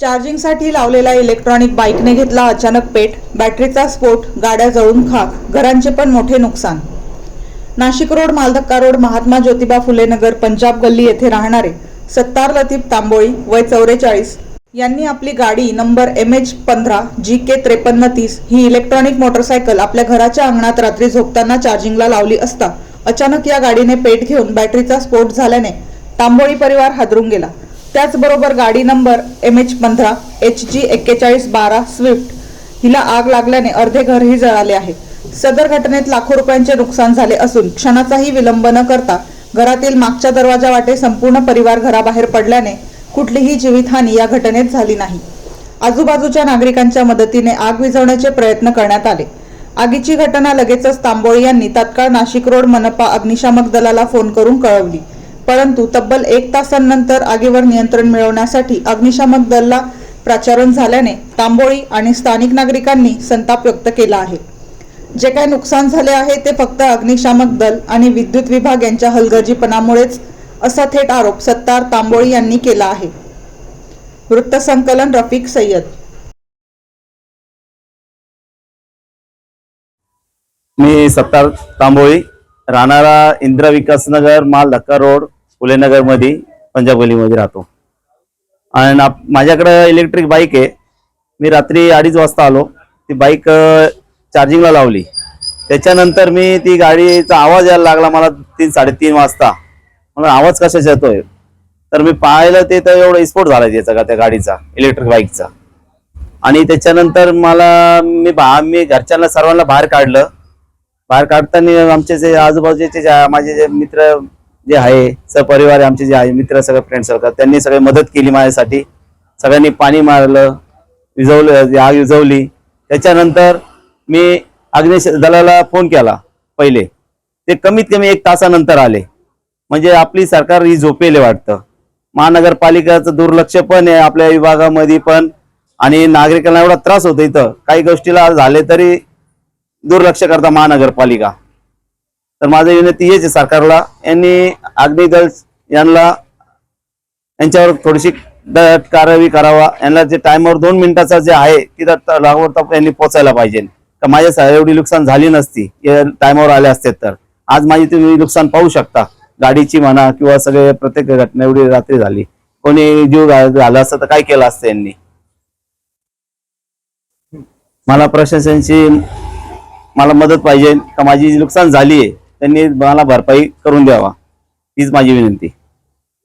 चार्जिंगसाठी लावलेला इलेक्ट्रॉनिक बाईकने घेतला अचानक पेट. बॅटरीचा स्फोट गाड्या जळून खाक घरांचे पण मोठे नुकसान. नाशिक रोड मालधक्का रोड महात्मा ज्योतिबा फुले नगर पंजाब गल्ली येथे राहणारे सत्तार लतीफ तांबोळी वय चौवेचाळीस यांनी आपली गाडी नंबर एम एच पंधरा जी के त्रेपन्न तीस ही इलेक्ट्रॉनिक मोटरसायकल आपल्या घराच्या अंगणात रात्री झोपताना चार्जिंगला लावली असता अचानक या गाडीने पेट घेऊन बॅटरीचा स्फोट झाल्याने तांबोळी परिवार हादरून गेला. त्याचबरोबर गाडी नंबर एम एच पंधरा एच जी एक्केचाळीस बारा स्विफ्ट हिला आग लागल्याने अर्धे घरही जळाले आहे. सदर घटनेत लाखो रुपयांचे नुकसान झाले असून क्षणाचाही विलंब न करता घरातील मागच्या दरवाजा वाटे संपूर्ण परिवार घराबाहेर पडल्याने कुठलीही जीवितहानी या घटनेत झाली नाही. आजूबाजूच्या नागरिकांच्या मदतीने आग विझवण्याचे प्रयत्न करण्यात आले. आगीची घटना लगेचच तांबोळी यांनी तात्काळ नाशिक रोड मनपा अग्निशामक दलाला फोन करून कळवली. परंतु तब्बल एक तासांनंतर आगीवर नियंत्रण मिळवण्यासाठी अग्निशामक दलला प्राचारण झाल्याने तांबोळी आणि स्थानिक नागरिकांनी संताप व्यक्त केला आहे. जे काय नुकसान झाले आहे ते फक्त अग्निशामक दल आणि विद्युत विभाग यांच्या हलगर्जीपणामुळेच असा थेट आरोप सत्तार तांबोळी यांनी केला आहे. वृत्तसंकलन रफिक सय्यद. मी सत्तार तांबोळी राहणारा इंदिरा नगर माल धक्का रोड फुलेनगरमध्ये पंजाब गलीमध्ये राहतो. आणि माझ्याकडे इलेक्ट्रिक बाईक आहे. मी रात्री अडीच वाजता आलो. ती बाईक चार्जिंगला लावली. त्याच्यानंतर मी ती गाडीचा आवाज यायला लागला मला तीन साडेतीन वाजता. म्हणून आवाज कशाचा येतोय? तर मी पाहिलं ते तर एवढा स्फोट झाला त्याचा का त्या गाडीचा इलेक्ट्रिक बाईकचा आणि त्याच्यानंतर मला मी बा मी घरच्यांना सर्वांना बाहेर काढलं. बाहेर काढताना आमचे जे आजूबाजूचे जे माझे जे मित्र जे आहे सपरिवार आमचे जे आहे मित्र सगळे फ्रेंड सर्कल त्यांनी सगळे मदत केली माझ्यासाठी. सगळ्यांनी पाणी मारलं विजवलं आग विजवली. त्याच्यानंतर मी अग्निश दलाला फोन केला पहिले. ते कमीत कमी एक तासानंतर आले. म्हणजे आपली सरकार ही झोपेले वाटतं. महानगरपालिकाचं दुर्लक्ष पण आहे आपल्या विभागामध्ये पण. आणि नागरिकांना एवढा त्रास होतो इथं. काही गोष्टीला झाले तरी दुर्लक्ष करता महानगरपालिका. तर माझी विनंती हेच आहे सरकारला. यांनी अग्निदल यांना यांच्यावर थोडीशी कारवाई करावा. यांना जे टायमवर दोन मिनिटाचा जे आहे तिथं लागवड तप यांनी पोचायला पाहिजे. तर माझ्या एवढी नुकसान झाली नसती. टायमावर आले असते तर. आज माझी तुम्ही नुकसान पाहू शकता. गाडीची म्हणा किंवा सगळे प्रत्येक घटना एवढी रात्री झाली. कोणी जीव झाला असतं तर काय केलं असतं यांनी? मला प्रशासनाची मला मदत पाहिजे. का माझी जी नुकसान झाली आहे त्यांनी मला भरपाई करून द्यावा. हीच माझी विनंती.